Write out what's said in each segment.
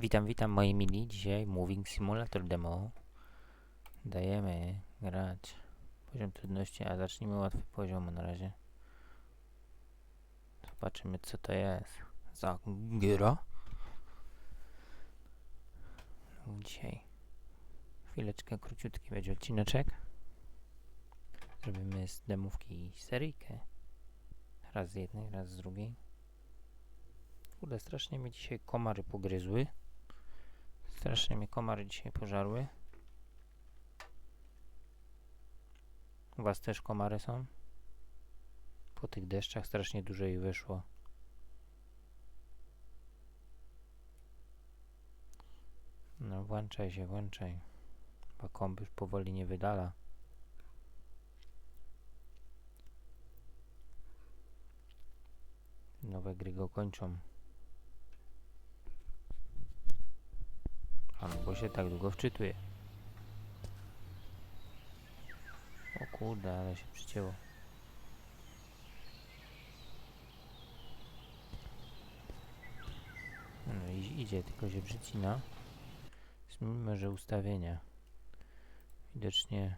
Witam, witam moi mili. Dzisiaj Moving Simulator Demo. Dajemy grać. Poziom trudności, a zacznijmy łatwy poziom na razie. Zobaczymy co to jest za gra. Dzisiaj chwileczkę króciutki będzie odcineczek. Zrobimy z demówki seryjkę. Raz z jednej, raz z drugiej. Kurde, strasznie mnie dzisiaj komary pogryzły. Strasznie mnie komary dzisiaj pożarły. U was też komary są? Po tych deszczach strasznie dużo ich wyszło. No włączaj się, włączaj. Bo komp już powoli nie wydala. Nowe gry go kończą. No bo się tak długo wczytuje. O kurde, ale się przycięło. No i idzie, tylko się przycina. Zmienimy może ustawienia. Widocznie...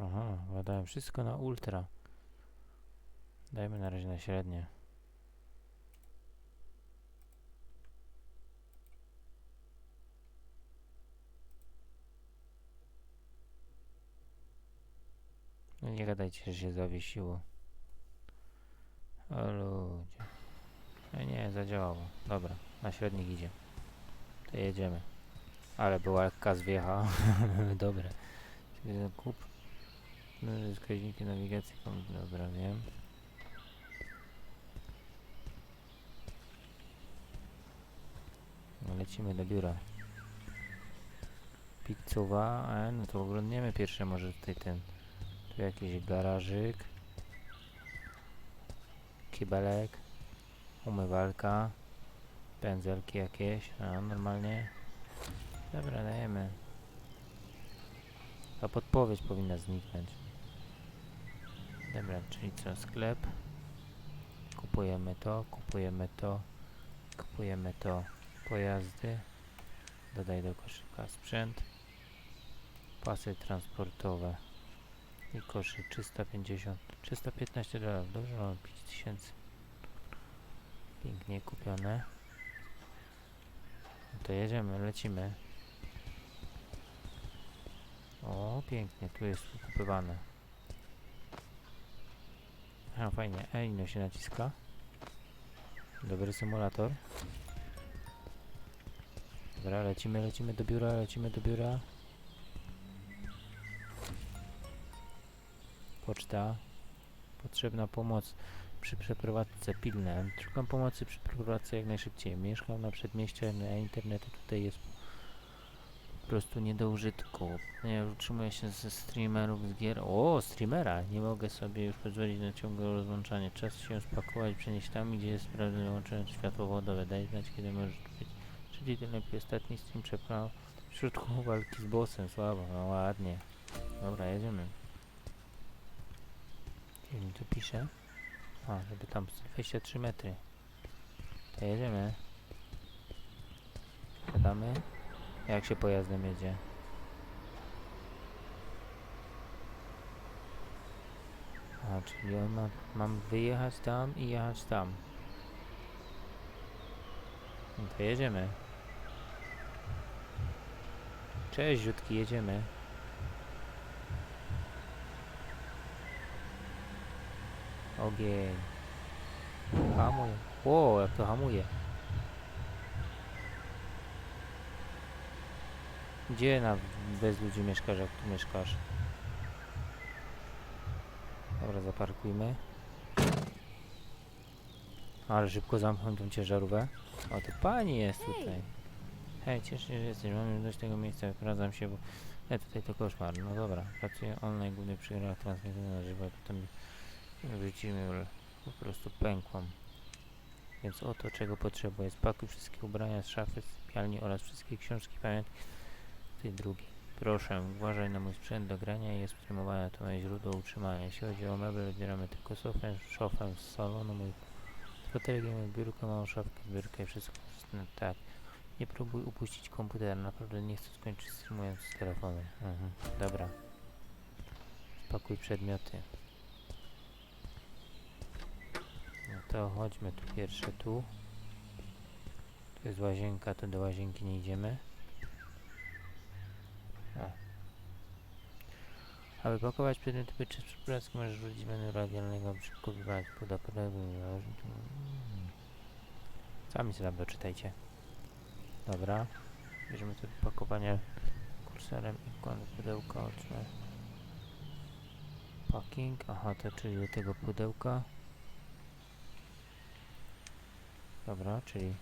Aha, badałem wszystko na ultra. Dajmy na razie na średnie. No nie gadajcie, że się zawiesiło. O ludzie. No nie, zadziałało. Dobra, na średnik idzie. To jedziemy. Ale była lekka zwiecha. Dobra. Kup. No, wskaźniki nawigacji. Dobra, wiem. No, lecimy do biura. Pizzowa, a no to oglądniemy pierwsze może tutaj ten jakiś garażyk. Kibelek. Umywalka. Pędzelki jakieś. A normalnie. Dobra, dajemy. Ta podpowiedź powinna zniknąć. Dobra, czyli co? Sklep. Kupujemy to, kupujemy to, kupujemy to. Pojazdy. Dodaj do koszyka sprzęt. Pasy transportowe. I koszyk 350, 315 dolarów. Dobrze, mamy 5000. Pięknie kupione. No to jedziemy, lecimy. O, pięknie, tu jest kupywane. A, fajnie. Ej, no się naciska. Dobry symulator. Dobra, lecimy, lecimy do biura, lecimy do biura. Potrzebna pomoc przy przeprowadzce pilne. Szukam pomocy przy przeprowadzce jak najszybciej. Mieszkam na przedmieściu, a internetu tutaj jest po prostu nie do użytku. Ja utrzymuję się ze streamerów z gier. O, streamera! Nie mogę sobie już pozwolić na ciągłe rozłączanie. Czas się spakować, przenieść tam, gdzie jest sprawdzone wyłączone światłowodowe. Daj znać, kiedy możesz być. Czyli ten lepiej ostatni stream przeprał w środku walki z bossem. Słabo, no ładnie. Dobra, jedziemy. Gdzie mi tu pisze? A, żeby tam 23 metry. To jedziemy. Siadamy. Jak się pojazdem jedzie? A, czyli on ma, mam wyjechać tam i jechać tam. No to jedziemy. Cześć, Rzutki, jedziemy. Ogień. Hamuje. Ło, jak to hamuje. Gdzie na bez ludzi mieszkasz, jak tu mieszkasz? Dobra, zaparkujmy. Ale szybko zamknął tą ciężarówkę. O, to pani jest tutaj. Hej, cieszę się, że jesteś. Mam już dość tego miejsca, wyprowadzam się, bo ja tutaj to koszmar. No dobra, pracuję online, głównie przy grach transmitowanych na żywo, a potem wrócimy, po prostu pękłam. Więc oto czego potrzebuję. Spakuj wszystkie ubrania z szafy, sypialni oraz wszystkie książki pamiętki tej drugiej. Proszę, uważaj na mój sprzęt do grania i jest streamowania, to moje źródło utrzymania. Jeśli chodzi o meble, wybieramy tylko sofę, szofę z salonu, mój fotelik, mój biurko, małą szafkę, biurkę i wszystko. No, tak. Nie próbuj upuścić komputera, naprawdę nie chcę skończyć streamując z telefonu. Mhm. Dobra. Spakuj przedmioty. No to chodźmy tu pierwsze tu. Tu jest łazienka, to do łazienki nie idziemy. Aby pakować przedmioty podczas przeprowadzki możesz wrócić menu radialnego, szybko wybrać poda Sami sobie doczytajcie. Dobra. Bierzemy tu pakowanie kursorem ikony pudełka oczne. Packing, aha, to czyli do tego pudełka. Dobra, czyli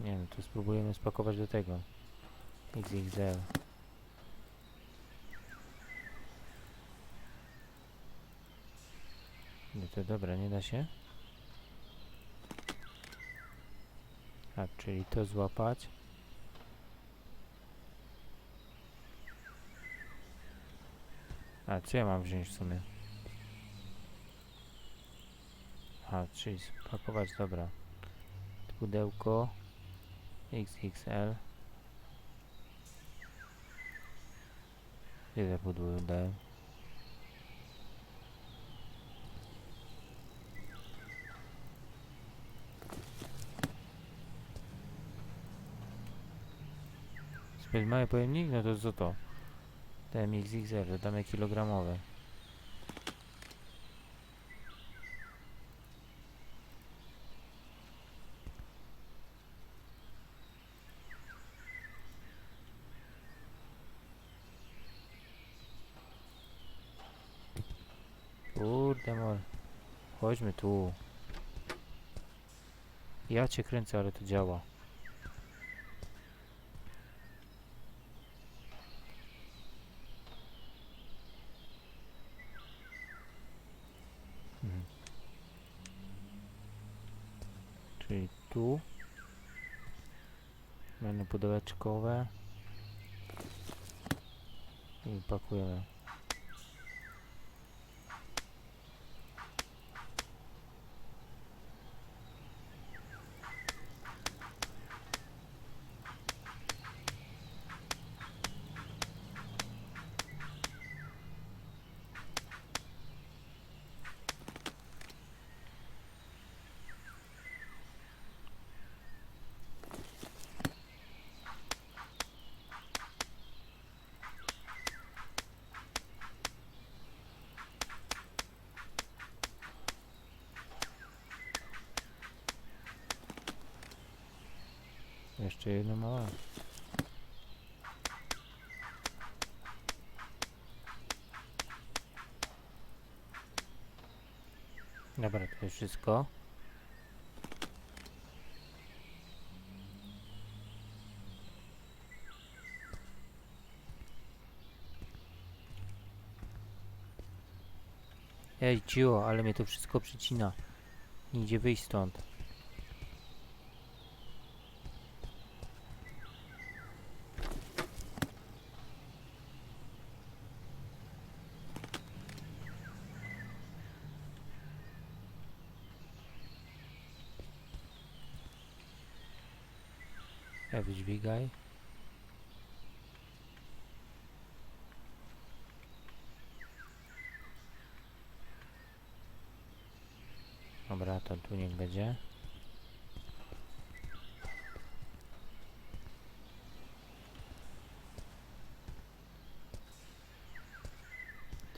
Nie wiem, to spróbujemy spakować do tego. XXL. No to dobra, nie da się? A, czyli to złapać. A, co ja mam wziąć w sumie? A, czyli spakować, dobra. Pudełko. XXL. Ile pudło dałem? Zbyt mały pojemnik? No to co to? Dałem XXL, dodamy kilogramowe. Kurde mol. Chodźmy tu. Ja cię kręcę, ale to działa. Mhm. Czyli tu. Mamy pudełeczkowe. I pakujemy. Jeszcze jedno małe. Dobra, to jest wszystko. Ej, cicho, ale mnie to wszystko przycina. Nie idzie wyjść stąd. Ja wydźwigaj. Dobra, to tu niech będzie.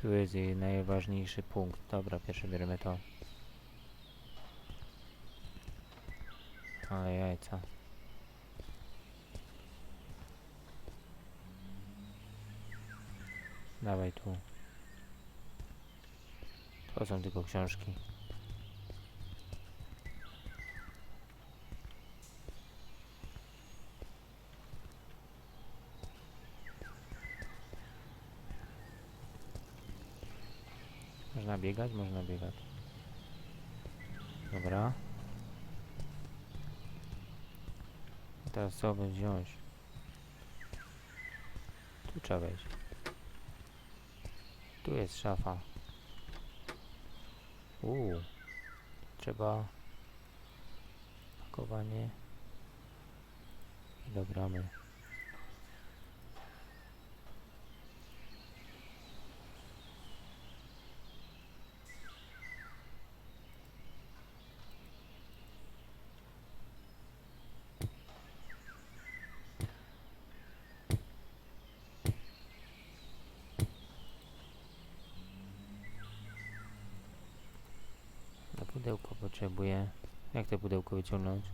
Tu jest jej najważniejszy punkt. Dobra, pierwsze bierzemy to. Ale jajca. Dawaj tu. To są tylko książki. Można biegać? Można biegać. Dobra. Teraz co by wziąć? Tu trzeba wejść. Tu jest szafa. Uuu. Trzeba pakowanie i do bramy. Na pudełko potrzebuję. Jak to pudełko wyciągnąć?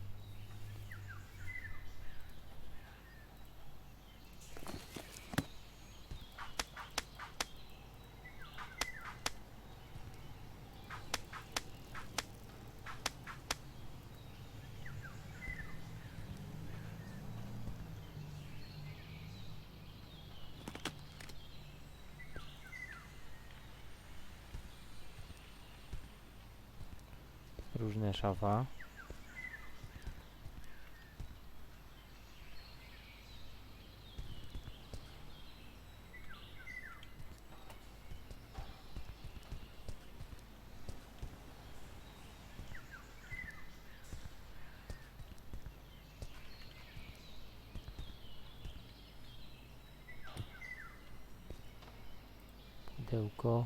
Różne szafa. Pudełko.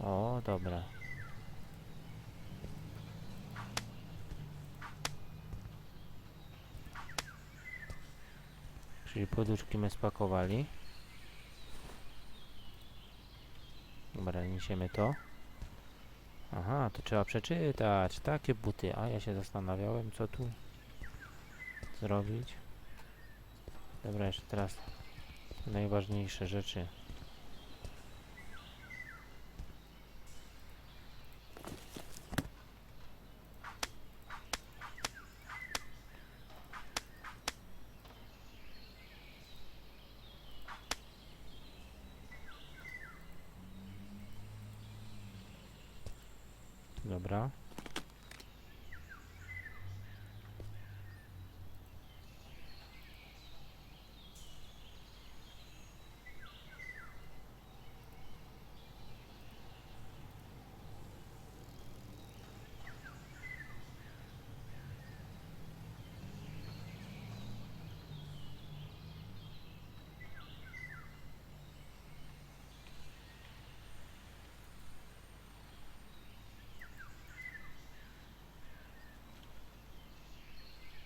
O, dobra. Czyli poduszki my spakowali. Dobra, niesiemy to. Aha, to trzeba przeczytać. Takie buty. A ja się zastanawiałem, co tu zrobić. Dobra, jeszcze teraz najważniejsze rzeczy. Dobra.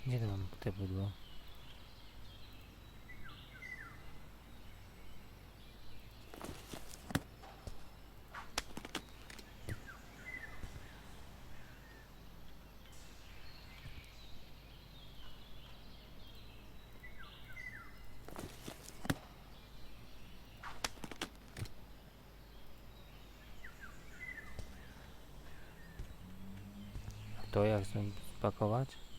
Gdzie to mam te bydło? A to jak chcę spakować?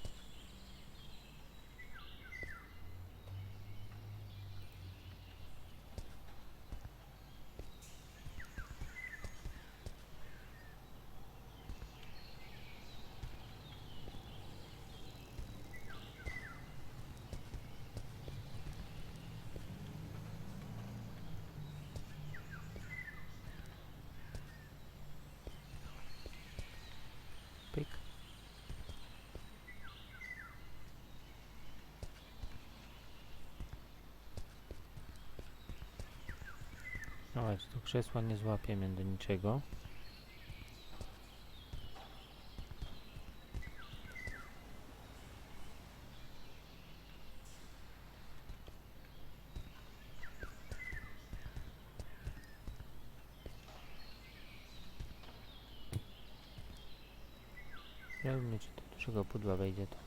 Ale tu krzesła nie złapiemy do niczego. Ja bym czy do dużego pudła wejdzie to.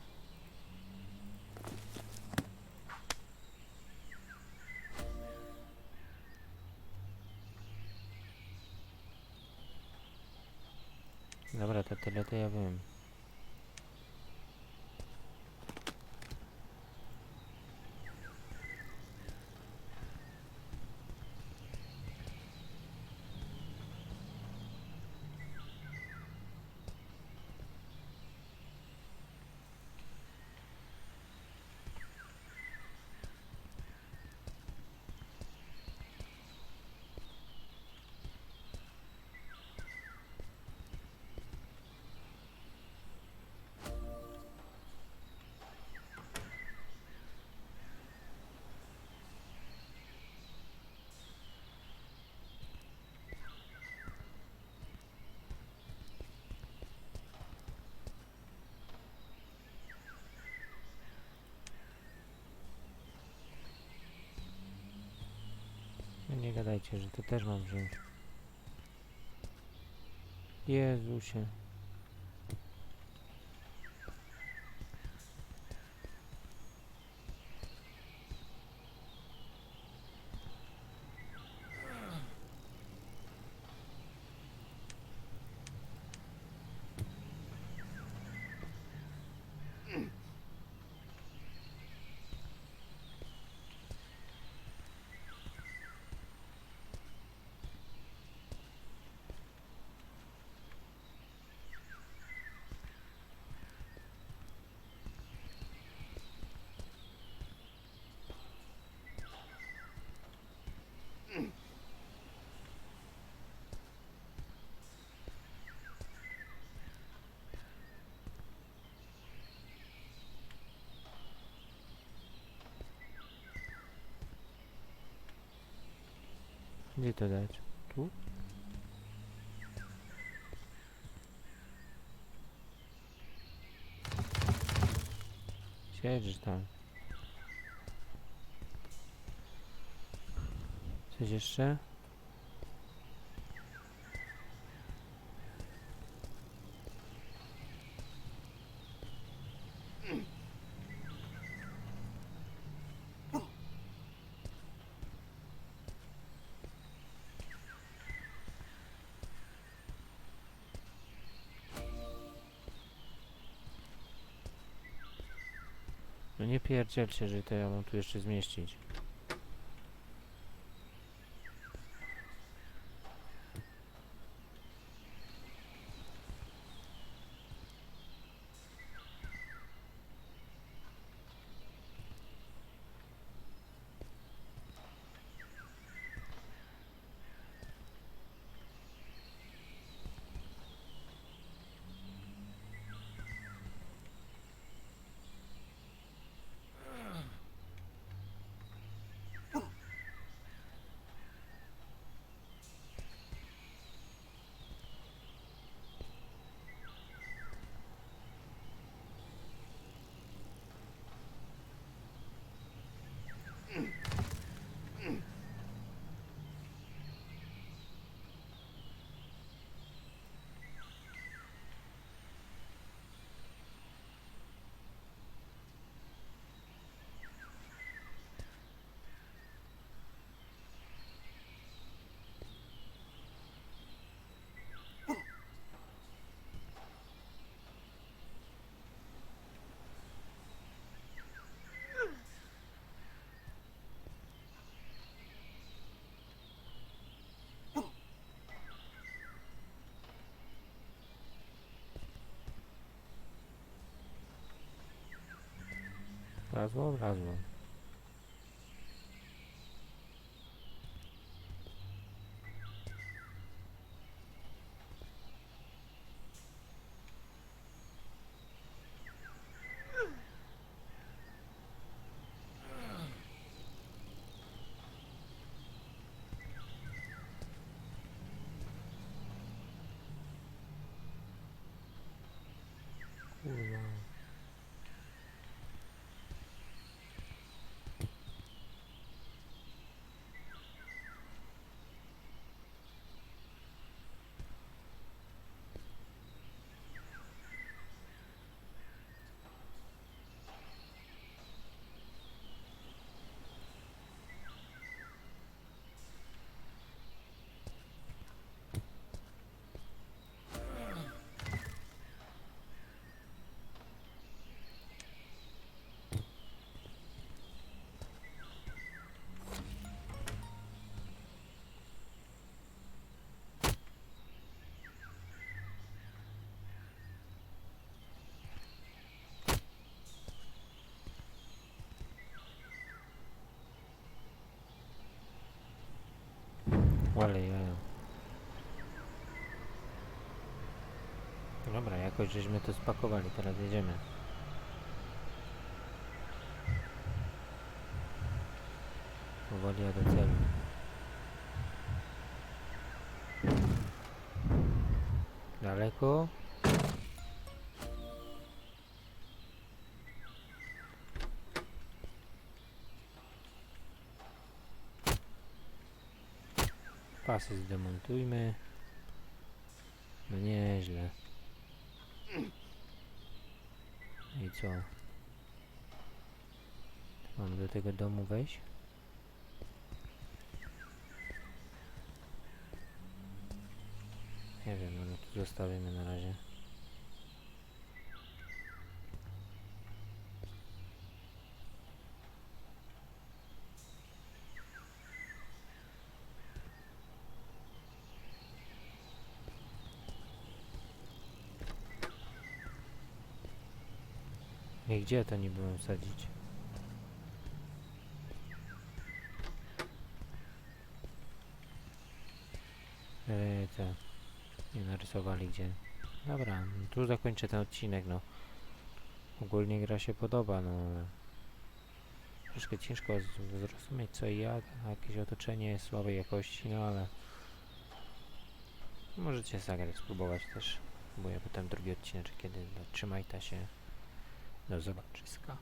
Dobra, to tyle to gadajcie, że to też mam wziąć. Jezusie. Gdzie to dać? Tu? Siedzisz tam. Coś jeszcze? No nie pierdzielcie, że to ja mam tu jeszcze zmieścić. Mm-hmm. Raz, wol. Dobra, jakoś żeśmy to spakowali, teraz jedziemy. Powoli ja do celu. Daleko? Pasy zdemontujmy. No nieźle. I co? Mam do tego domu wejść? Nie wiem, no tu zostawimy na razie. I gdzie to nie byłem sadzić? Eee? Nie narysowali gdzie. Dobra, no tu zakończę ten odcinek, no. Ogólnie gra się podoba, no. Troszkę ciężko zrozumieć co i jakieś otoczenie słabej jakości, no ale możecie zagrać, spróbować też. Próbuję potem drugi odcinek, kiedy trzymajcie się. Do zobaczyska.